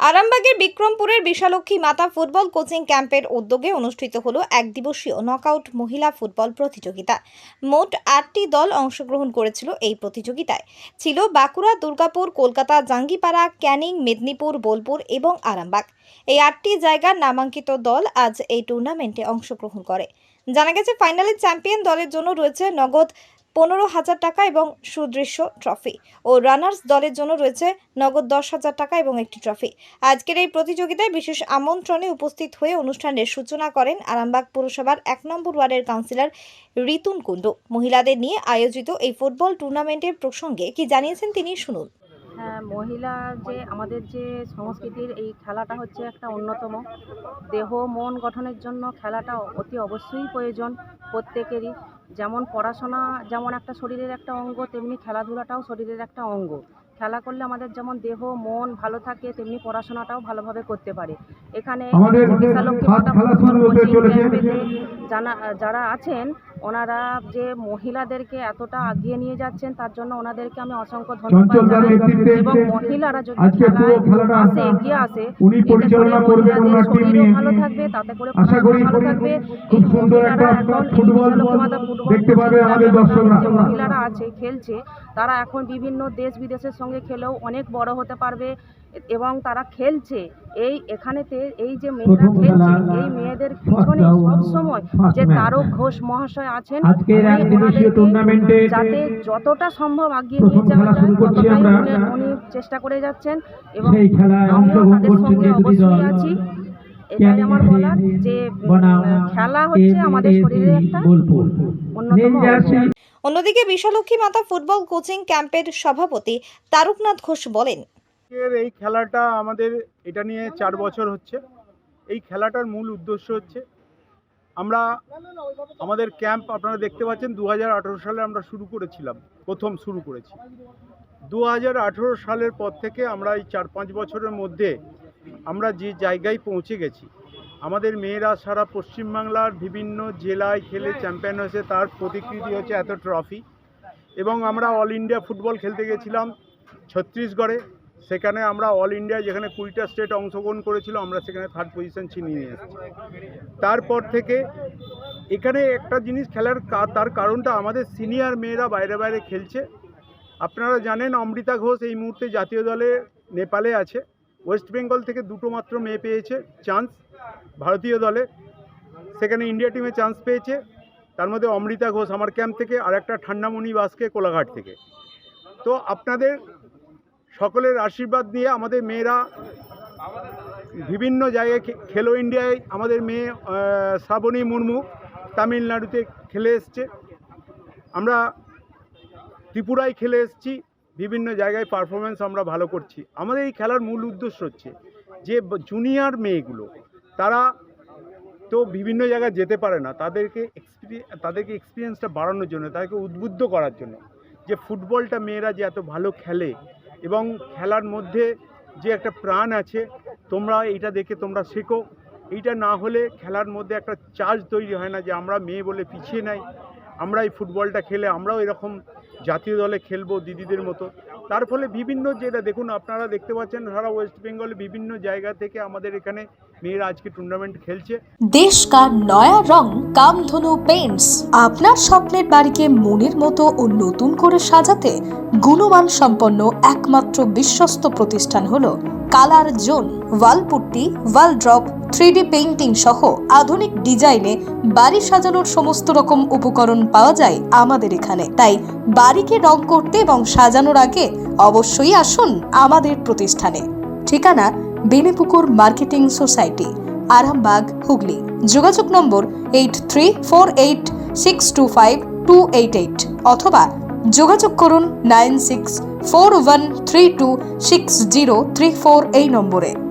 আরামবাগের বিক্রমপুরের বিশালক্ষী মাতা football coaching ক্যাম্পের উদ্যোগে অনুষ্ঠিত হলো এক দিবসীয় নকআউট মহিলা ফুটবল প্রতিযোগিতা। মোট আটটি দল অংশগ্রহণ করেছিল এই প্রতিযোগিতায়। ছিল বাঁকুড়া, দুর্গাপুর, কলকাতা, জাঙ্গিপাড়া, ক্যানিং, মেদিনীপুর, বোলপুর এবং আরামবাগ। এই আটটি জায়গার নামাঙ্কিত দল আজ এই টুর্নামেন্টে অংশগ্রহণ করে। জানা গেছে, ফাইনালে চ্যাম্পিয়ন দলের জন্য রয়েছে নগদ পনেরো হাজার টাকা এবং সুদৃশ্য ট্রফি। ও রানার্স দলের জন্য রয়েছে নগদ দশ হাজার টাকা এবং একটি ট্রফি। আজকের এই প্রতিযোগিতায় বিশেষ আমন্ত্রণে উপস্থিত হয়ে অনুষ্ঠানের সূচনা করেন আরামবাগ পুরসভার এক নম্বর ওয়ার্ডের কাউন্সিলর রিতুন কুণ্ডু। মহিলাদের নিয়ে আয়োজিত এই ফুটবল টুর্নামেন্টের প্রসঙ্গে কি জানিয়েছেন তিনি শুনুন। হ্যাঁ মহিলা যে আমাদের যে সংস্কৃতির এই খেলাটা হচ্ছে একটা অন্যতম। দেহ, মন গঠনের জন্য খেলাটা অতি অবশ্যই প্রয়োজন প্রত্যেকেরই। যেমন পড়াশোনা যেমন একটা শরীরের একটা অঙ্গ তেমনি খেলাধুলাটাও শরীরের একটা অঙ্গ। খেলা করলে আমাদের যেমন দেহ মন ভালো থাকে তেমনি পড়াশোনাটাও ভালোভাবে করতে পারে। এখানে যারা আছেন ওনারা যে মহিলাদেরকে এতটা আগিয়ে নিয়ে যাচ্ছেন তার জন্য ওনাদেরকে আমি অসংখ্য ধন্যবাদ জানাই। এবং মহিলারা যদি আজকে পুরো খেলাটা আসে এগিয়ে আসে উনি পরিচালনা করবেন মহিলাদের টিম শরীরও নিয়ে। ভালো থাকবে তাতে করে ভালো থাকবে। খুব এই সুন্দর একটা মহিলারা এখন এই ফুটবল বিশালক্ষী মাতা ফুটবল দেখতে পাবে আমাদের ক্লাবের দর্শকরা। যে মহিলারা আছে খেলছে। তারা এখন বিভিন্ন দেশ বিদেশের সঙ্গে খেলেও অনেক বড় হতে পারবে এবং তারা খেলছে। এই এখানেতে এই যে মেয়েরা খেলছে এই মেয়েদের পিছনে সবসময় যে। তারক ঘোষ মহাশয় আছেন আজকের এক দিবসীয় টুর্নামেন্টে যাতে যতটা সম্ভব আগিয়ে নিয়ে যাওয়া যায় শুরু করছি ততটাই আমরা। উনি- চেষ্টা করে যাচ্ছেন এবং অংশগ্রহণ তাদের করছেন সঙ্গে যে দুটি অবশ্যই দল। আছি। এটাই আমার বলার যে খেলা হচ্ছে আমাদের শরীরের একটা অন্যতম অন্যদিকে বিশালক্ষী মাতা ফুটবল কোচিং ক্যাম্পের সভাপতি তারকনাথ ঘোষ বলেন এই খেলাটা আমাদের এটা নিয়ে চার বছর হচ্ছে। এই খেলাটার মূল উদ্দেশ্য হচ্ছে আমরা আমাদের ক্যাম্প আপনারা দেখতে পাচ্ছেন দু হাজার আঠেরো সালে আমরা শুরু করেছিলাম, প্রথম শুরু করেছি। দু হাজার আঠেরো সালের পর থেকে আমরা এই চার পাঁচ বছরের মধ্যে আমরা যে জায়গায় পৌঁছে গেছি, আমাদের মেয়েরা সারা পশ্চিমবাংলার বিভিন্ন জেলায় খেলে চ্যাম্পিয়ন হয়েছে, তার প্রতিকৃতি হচ্ছে এত ট্রফি এবং আমরা অল ইন্ডিয়া ফুটবল খেলতে গেছিলাম, ছত্তিশগড়ে। সেখানে আমরা অল ইন্ডিয়া যেখানে কুড়িটা স্টেট অংশগ্রহণ করেছিল, আমরা সেখানে থার্ড পজিশন ছিনিয়ে নিয়ে এসেছি। তারপর থেকে এখানে একটা জিনিস খেলার তার কারণটা আমাদের সিনিয়র মেয়েরা বাইরে বাইরে খেলছে। আপনারা জানেন অমৃতা ঘোষ এই মুহূর্তে জাতীয় দলে নেপালে আছে। ওয়েস্ট বেঙ্গল থেকে দুটো মাত্র মেয়ে পেয়েছে চান্স ভারতীয় দলে। সেখানে ইন্ডিয়া টিমে চান্স পেয়েছে। তার মধ্যে অমৃতা ঘোষ আমার ক্যাম্প থেকে আর একটা ঠান্ডামণি বাসকে কোলাঘাট থেকে। তো আপনাদের সকলের আশীর্বাদ নিয়ে আমাদের মেয়েরা বিভিন্ন জায়গায় খেলো ইন্ডিয়ায় আমাদের মেয়ে শ্রাবণী মুর্মু তামিলনাড়ুতে খেলে এসছে। আমরা ত্রিপুরায় খেলে এসেছি, বিভিন্ন জায়গায় পারফরমেন্স আমরা ভালো করছি। আমাদের এই খেলার মূল উদ্দেশ্য হচ্ছে যে জুনিয়র মেয়েগুলো, তারা তো বিভিন্ন জায়গায় যেতে পারে না, তাদেরকে তাদেরকে এক্সপিরিয়েন্সটা বাড়ানোর জন্য, তাদেরকে উদ্বুদ্ধ করার জন্য। যে ফুটবলটা মেয়েরা যে এত ভালো খেলে এবং খেলার মধ্যে যে একটা প্রাণ আছে, তোমরা এইটা দেখে তোমরা শেখো। এইটা না হলে খেলার মধ্যে একটা চার্জ তৈরি হয় না যে আমরা মেয়ে বলে পিছিয়ে নাই আমরা এই ফুটবলটা খেলে আমরাও এরকম জাতীয় দলে খেলব দিদিদের মতো। তার ফলে বিভিন্ন যেটা দেখুন, আপনারা দেখতে পাচ্ছেন, সারা ওয়েস্ট বেঙ্গল বিভিন্ন জায়গা থেকে আমাদের এখানে মেয়েরা আজকে টুর্নামেন্ট খেলছে। দেশ का নয়া রং কামধনু পেইন্টস আপনার স্বপ্নের বাড়িকে মনের মতো ও নতুন করে সাজাতে গুণমান সম্পন্ন একমাত্র বিশ্বস্ত প্রতিষ্ঠান হলো colour zone, wall putty wall drop three painting সহ আধুনিক ডিজাইনে বাড়ি সাজানোর সমস্ত রকম উপকরণ পাওয়া যায় আমাদের এখানে। তাই বাড়িকে রং করতে এবং সাজানোর আগে অবশ্যই আসুন আমাদের প্রতিষ্ঠানে। ঠিকানা বেনেপুকুর মার্কেটিং সোসাইটি, আরামবাগ, হুগলি। যোগাযোগ নম্বর eight three four eight six two five two eight eight অথবা যোগাযোগ করুন nine six four one three two six zero three four এই নম্বরে।